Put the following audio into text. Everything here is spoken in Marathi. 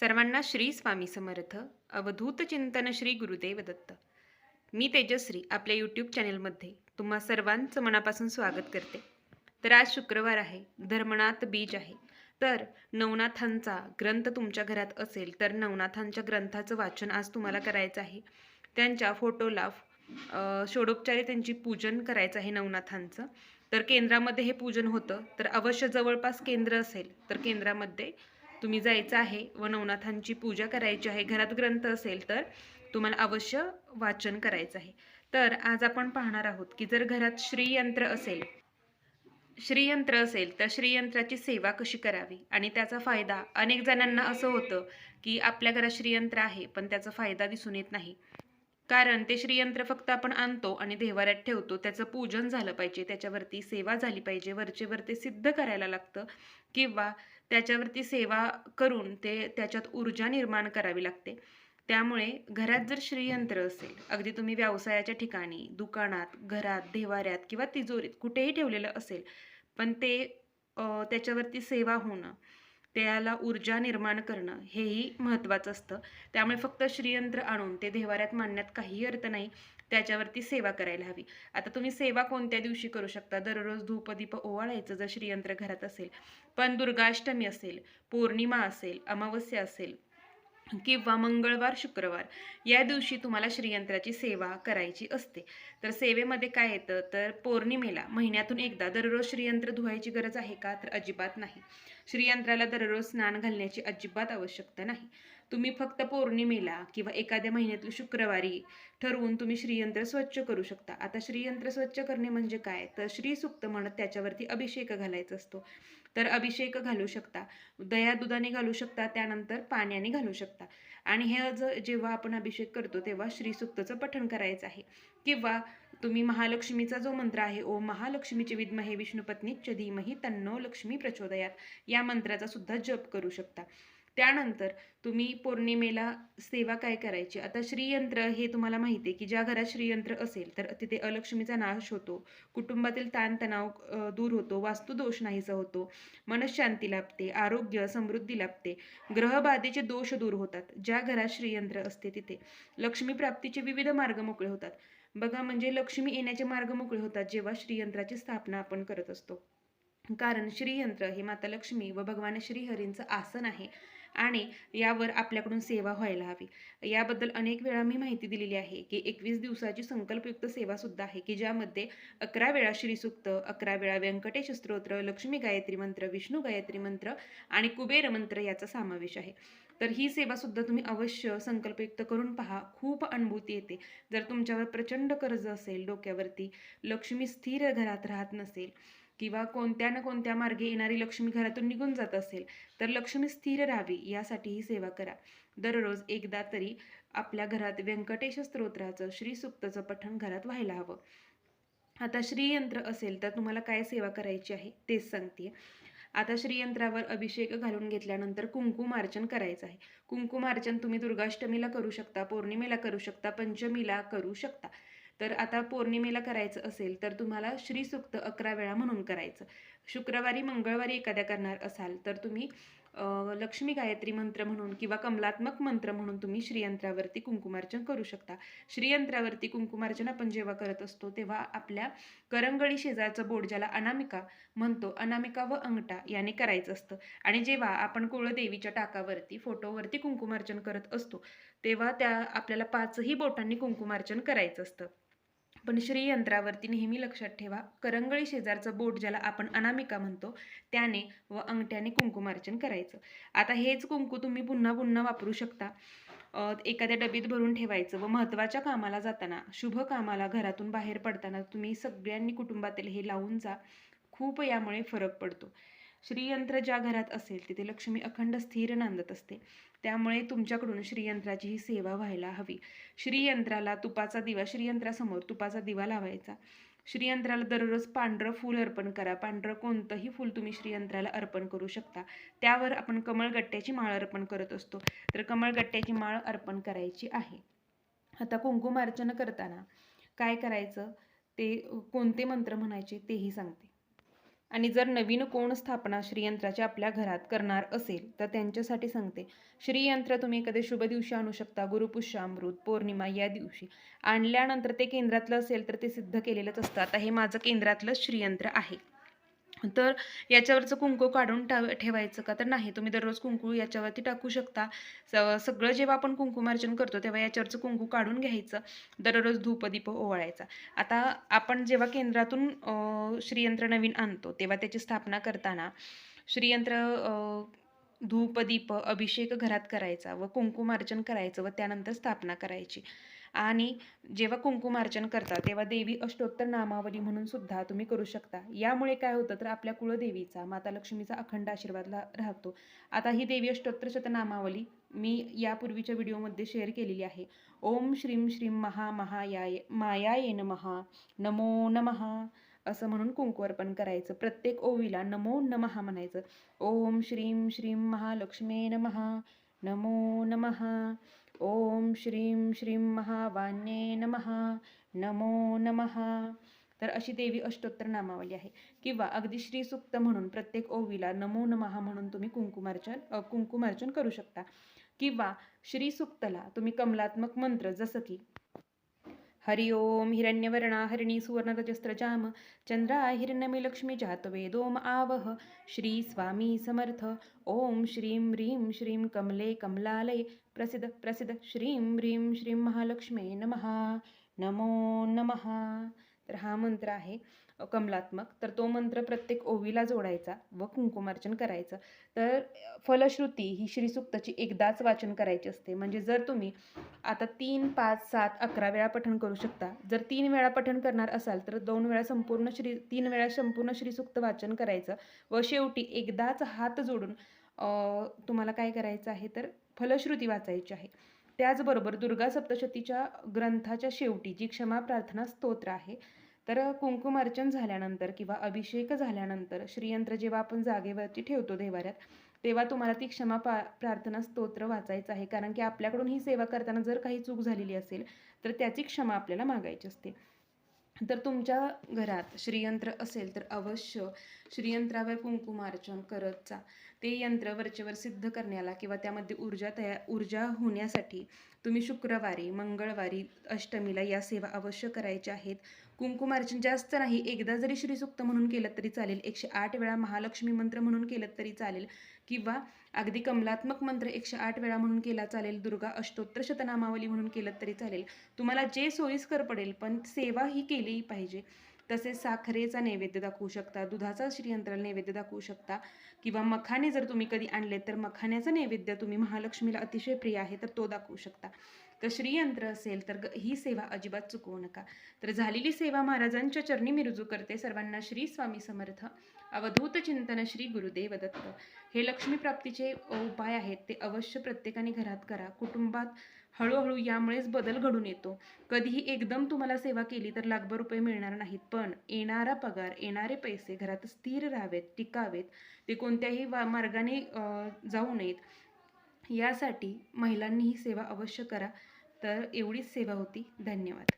सर्वांना श्री स्वामी समर्थ. अवधूत चिंतन श्री गुरुदेव दत्त. मी तेजश्री आपल्या यूट्यूब चॅनेलमध्ये तुम्हा सर्वांचं मनापासून स्वागत करते. तर आज शुक्रवार आहे धर्मनाथ बीज आहे. तर नवनाथांचा ग्रंथ तुमच्या घरात असेल तर नवनाथांच्या ग्रंथाचं वाचन आज तुम्हाला करायचं आहे. त्यांच्या फोटोला षोडोपचारे त्यांची पूजन करायचं आहे नवनाथांचं. तर केंद्रामध्ये हे पूजन होतं तर अवश्य जवळपास केंद्र असेल तर केंद्रामध्ये तुम्ही जायचं आहे व नवनाथांची पूजा करायची आहे घरात ग्रंथ असेल तर तुम्हाला अवश्य वाचन करायचं आहे. तर आज आपण पाहणार आहोत की जर घरात श्रीयंत्र असेल श्रीयंत्र असेल तर श्रीयंत्राची सेवा कशी करावी? आणि त्याचा फायदा अनेक जणांना असं होतं की आपल्या घरात श्रीयंत्र आहे पण त्याचा फायदा दिसून येत नाही. कारण ते श्रीयंत्र फक्त आपण आणतो आणि देवाऱ्यात ठेवतो त्याचं पूजन झालं पाहिजे त्याच्यावरती सेवा झाली पाहिजे वरचे वर ते सिद्ध करायला लागतं. किंवा त्याच्यावरती सेवा करून ते त्याच्यात ऊर्जा निर्माण करावी लागते. त्यामुळे घरात जर श्रीयंत्र असेल अगदी तुम्ही व्यवसायाच्या ठिकाणी दुकानात घरात देवाऱ्यात किंवा तिजोरीत कुठेही ठेवलेलं असेल पण ते त्याच्यावरती सेवा होणं त्याला ऊर्जा निर्माण करणं हेही महत्त्वाचं असतं. त्यामुळे फक्त श्रीयंत्र आणून ते देवाऱ्यात मांडण्यात काही अर्थ नाही. त्याच्यावरती सेवा करायला हवी. आता तुम्ही सेवा कोणत्या दिवशी करू शकता? दररोज धूपदीप ओवाळायचं जर श्रीयंत्र घरात असेल. पण दुर्गाष्टमी असेल पौर्णिमा असेल अमावस्या असेल किंवा मंगळवार शुक्रवार या दिवशी तुम्हाला श्रीयंत्राची सेवा करायची असते. तर सेवेमध्ये काय येतं? तर पौर्णिमेला महिन्यातून एकदा दररोज श्रीयंत्र धुवायची गरज आहे का? तर अजिबात नाही. श्रीयंत्राला दररोज स्नान घालण्याची अजिबात आवश्यकता नाही. तुम्ही फक्त पौर्णिमेला किंवा एखाद्या महिन्यातील शुक्रवारी ठरवून तुम्ही श्रीयंत्र स्वच्छ करू शकता. आता श्रीयंत्र स्वच्छ करणे म्हणजे काय? तर श्रीसुक्त म्हणत त्याच्यावरती अभिषेक घालायचा असतो. तर अभिषेक घालू शकता. दया दुधाने घालू शकता त्यानंतर पाण्याने घालू शकता. आणि हे ज जेव्हा आपण अभिषेक करतो तेव्हा श्रीसुक्तचं पठण करायचं आहे. किंवा तुम्ही महालक्ष्मीचा जो मंत्र आहे ओ महालक्ष्मीचे विद्महे विष्णुपत्नी धीमही तन्नो लक्ष्मी प्रचोदयात या मंत्राचा सुद्धा जप करू शकता. त्यानंतर तुम्ही पौर्णिमेला सेवा काय करायची? आता श्रीयंत्र हे तुम्हाला माहिती आहे की ज्या घरात श्रीयंत्र असेल तर तिथे अलक्ष्मीचा नाश होतो. कुटुंबातील ताणतणाव दूर होतो. वास्तुदोष नाहीसा होतो. मनशांती लाभते. आरोग्य समृद्धी लाभते. ग्रहबाधेचे दोष दूर होतात. ज्या घरात श्रीयंत्र असते तिथे लक्ष्मी प्राप्तीचे विविध मार्ग मोकळे होतात. बघा म्हणजे लक्ष्मी येण्याचे मार्ग मोकळे होतात जेव्हा श्रीयंत्राची स्थापना आपण करत असतो. कारण श्रीयंत्र हे माता लक्ष्मी व भगवान श्रीहरींचं आसन आहे. आणि यावर आपल्याकडून सेवा व्हायला हवी. याबद्दल अनेक वेळा मी माहिती दिलेली आहे की एकवीस दिवसाची संकल्पयुक्त सेवा सुद्धा आहे की ज्यामध्ये अकरा वेळा श्रीसुक्त अकरा वेळा व्यंकटेश स्तोत्र लक्ष्मी गायत्री मंत्र विष्णू गायत्री मंत्र आणि कुबेर मंत्र याचा समावेश आहे. तर ही सेवा सुद्धा तुम्ही अवश्य संकल्पयुक्त करून पहा. खूप अनुभूती येते. जर तुमच्यावर प्रचंड कर्ज असेल डोक्यावरती लक्ष्मी स्थिर घरात राहत नसेल किंवा कोणत्या ना कोणत्या मार्गे येणारी लक्ष्मी घरातून निघून जात असेल तर लक्ष्मी स्थिर राहावी यासाठी ही सेवा करा. दररोज एकदा तरी आपल्या घरात व्यंकटेश स्तोत्राचं श्रीसुक्तचं पठण घरात व्हायला हवं. आता श्रीयंत्र असेल तर तुम्हाला काय सेवा करायची आहे तेच सांगते आता श्रीयंत्रावर अभिषेक घालून घेतल्यानंतर कुंकुमार्चन करायचं आहे. कुंकुमार्चन तुम्ही दुर्गाष्टमीला करू शकता पौर्णिमेला करू शकता पंचमीला करू शकता. तर आता पौर्णिमेला करायचं असेल तर तुम्हाला श्रीसुक्त अकरा वेळा म्हणून करायचं. शुक्रवारी मंगळवारी एखाद्या करणार असाल तर तुम्ही लक्ष्मी गायत्री मंत्र म्हणून किंवा कमलात्मक मंत्र म्हणून तुम्ही श्रीयंत्रावरती कुंकुमार्चन करू शकता. श्रीयंत्रावरती कुंकुमार्चन आपण जेव्हा करत असतो तेव्हा आपल्या करंगळी शेजारचं बोट ज्याला अनामिका म्हणतो अनामिका व अंगठा याने करायचं असतं. आणि जेव्हा आपण कुळदेवीच्या टाकावरती फोटोवरती कुंकुमार्चन करत असतो तेव्हा त्या आपल्याला पाचही बोटांनी कुंकुमार्चन करायचं असतं. पण श्रीयंत्रावरती नेहमी लक्षात ठेवा. करंगळी शेजारचं बोट ज्याला आपण अनामिका म्हणतो त्याने व अंगठ्याने कुंकुमार्चन करायचं. आता हेच कुंकू तुम्ही पुन्हा पुन्हा वापरू शकता. एखाद्या डबीत भरून ठेवायचं व महत्त्वाच्या कामाला जाताना शुभ कामाला घरातून बाहेर पडताना तुम्ही सगळ्यांनी कुटुंबातील हे लावून जा. खूप यामुळे फरक पडतो. श्रीयंत्र ज्या घरात असेल तिथे लक्ष्मी अखंड स्थिर नांदत असते. त्यामुळे तुमच्याकडून श्रीयंत्राची ही सेवा व्हायला हवी. श्रीयंत्राला तुपाचा दिवा श्रीयंत्रासमोर तुपाचा दिवा लावायचा. श्रीयंत्राला दररोज पांढरं फूल अर्पण करा. पांढरं कोणतंही फूल तुम्ही श्रीयंत्राला अर्पण करू शकता. त्यावर आपण कमळगट्ट्याची माळ अर्पण करत असतो. तर कमळगट्ट्याची माळ अर्पण करायची आहे. आता कुंकुमार्चन करताना काय करायचं? ते कोणते मंत्र म्हणायचे तेही सांगते. आणि जर नवीन कोण स्थापना श्रीयंत्राची आपल्या घरात करणार असेल तर त्यांच्यासाठी सांगते. श्रीयंत्र तुम्ही एखाद्या शुभ दिवशी आणू शकता गुरुपुष्यामृत पौर्णिमा या दिवशी. आणल्यानंतर ते केंद्रातलं असेल तर ते सिद्ध केलेलंच असतं. आता हे माझं केंद्रातलं श्रीयंत्र आहे. तर याच्यावरचं कुंकू काढून टाव ठेवायचं का? तर नाही तुम्ही दररोज कुंकू याच्यावरती टाकू शकता. स सगळं जेव्हा आपण कुंकुमार्चन करतो तेव्हा याच्यावरचं कुंकू काढून घ्यायचं. दररोज धूपदीप ओवाळायचा. आता आपण जेव्हा केंद्रातून श्रीयंत्र नवीन आणतो तेव्हा त्याची स्थापना करताना श्रीयंत्र धूपदीप अभिषेक घरात करायचा व कुंकुमार्चन करायचं व त्यानंतर स्थापना करायची. आणि जेव्हा कुंकुमार्चन करता तेव्हा देवी अष्टोत्तर नामावली म्हणून सुद्धा तुम्ही करू शकता. यामुळे काय होतं तर आपल्या कुळदेवीचा माता लक्ष्मीचा अखंड आशीर्वाद राहतो. आता ही देवी अष्टोत्तर शतनामावली मी यापूर्वीच्या व्हिडिओमध्ये शेअर केलेली आहे. ओम श्रीम श्रीम महा महायाय मायाये नमहा नमो नमहा असं म्हणून कुंकू अर्पण करायचं. प्रत्येक ओवीला नमो नमहा म्हणायचं. ओम श्रीम श्रीम महालक्ष्मे नमहा नमो नमहा ओम श्रीं श्रीं महावान्ये नमः. नमो नमः. तर अशी देवी अष्टोत्तर नामावली आहे. किंवा अगदी श्री सुक्त म्हणून प्रत्येक ओवीला नमो नमः म्हणून तुम्ही कुंकुमार्चन कुंकुमार्चन करू शकता. किंवा श्री सुक्तला तुम्ही कमलात्मक मंत्र जसं की हरि ओम हिरण्यवर्णा हरिणी सुवर्णरजस्त्रजाम चंद्रा हिरण्यमी लक्ष्मी जातवेदोम आवह श्री स्वामी समर्थ। ओम श्रीं ह्रीं श्रीं कमले कमलालय प्रसिद्ध प्रसिद्ध श्रीं ह्रीं श्रीं महालक्ष्मे नमः। नमो नमः। तर हा मंत्र आहे कमलात्मक तर तो मंत्र प्रत्येक ओवीला जोडायचा व कुंकुमार्चन करायचं. तर फलश्रुती ही श्रीसूक्तची एकदाच वाचन करायची असते. म्हणजे जर तुम्ही आता तीन पाच सात अकरा वेळा पठण करू शकता. जर तीन वेळा पठण करणार असाल तर दोन वेळा संपूर्ण श्री तीन वेळा संपूर्ण श्रीसुक्त वाचन करायचं व शेवटी एकदाच हात जोडून तुम्हाला काय करायचं आहे तर फलश्रुती वाचायची आहे. त्याचबरोबर दुर्गा सप्तशतीच्या ग्रंथाच्या शेवटी जी क्षमा प्रार्थना स्तोत्र आहे तर कुंकुमार्चन झाल्यानंतर किंवा अभिषेक झाल्यानंतर श्रीयंत्र जेव्हा आपण जागेवरती ठेवतो देवाऱ्यात तेव्हा तुम्हाला ती क्षमा पा प्रार्थना स्तोत्र वाचायचं आहे. कारण की आपल्याकडून ही सेवा करताना जर काही चूक झालेली असेल तर त्याची क्षमा आपल्याला मागायची असते. तर तुमच्या घरात श्रीयंत्र असेल तर अवश्य श्रीयंत्रावर कुंकुमार्चन करत जा. ते यंत्र वरचेवर सिद्ध करण्याला किंवा त्यामध्ये ऊर्जा तया ऊर्जा होण्यासाठी तुम्ही शुक्रवारी मंगळवारी अष्टमीला या सेवा अवश्य करायच्या आहेत. कुंकुमार्चन जास्त नाही एकदा जरी श्रीसुक्त म्हणून केलं तरी चालेल. एकशे आठ वेळा महालक्ष्मी मंत्र म्हणून केलं तरी चालेल. किंवा अगदी कमलात्मक मंत्र एकशे आठ वेळा म्हणून केला चालेल दुर्गा अष्टोत्तर शतनामावली म्हणून केलं तरी चालेल. तुम्हाला जे सोयीस्कर पडेल पण सेवा ही केली पाहिजे. तसेच साखरेचा नैवेद्य दाखवू शकता दुधाचा श्रीयंत्राला नैवेद्य दाखवू शकता किंवा मखाने जर तुम्ही कधी आणले तर मखाण्याचा नैवेद्य तुम्ही महालक्ष्मीला अतिशय प्रिय आहे तर तो दाखवू शकता. तर श्रीयंत्र असेल तर ही सेवा अजिबात चुकवू नका. तर झालेली सेवा महाराजांच्या चरणी मी रुजू करते. सर्वांना श्री स्वामी समर्थ. अवधूत चिंतन श्री गुरुदेव दत्त. हे लक्ष्मी प्राप्तीचे उपाय आहेत. ते अवश्य प्रत्येकाने घरात करा. कुटुंबात हळूहळू यामुळेच बदल घडून येतो. कधीही एकदम तुम्हाला सेवा केली तर लाखभर रुपये मिळणार नाहीत. पण येणारा पगार येणारे पैसे घरात स्थिर राहावेत टिकावेत. ते कोणत्याही वा मार्गाने जाऊ नयेत. यासाठी महिलांनी ही सेवा अवश्य करा. तर एवढीच सेवा होती. धन्यवाद.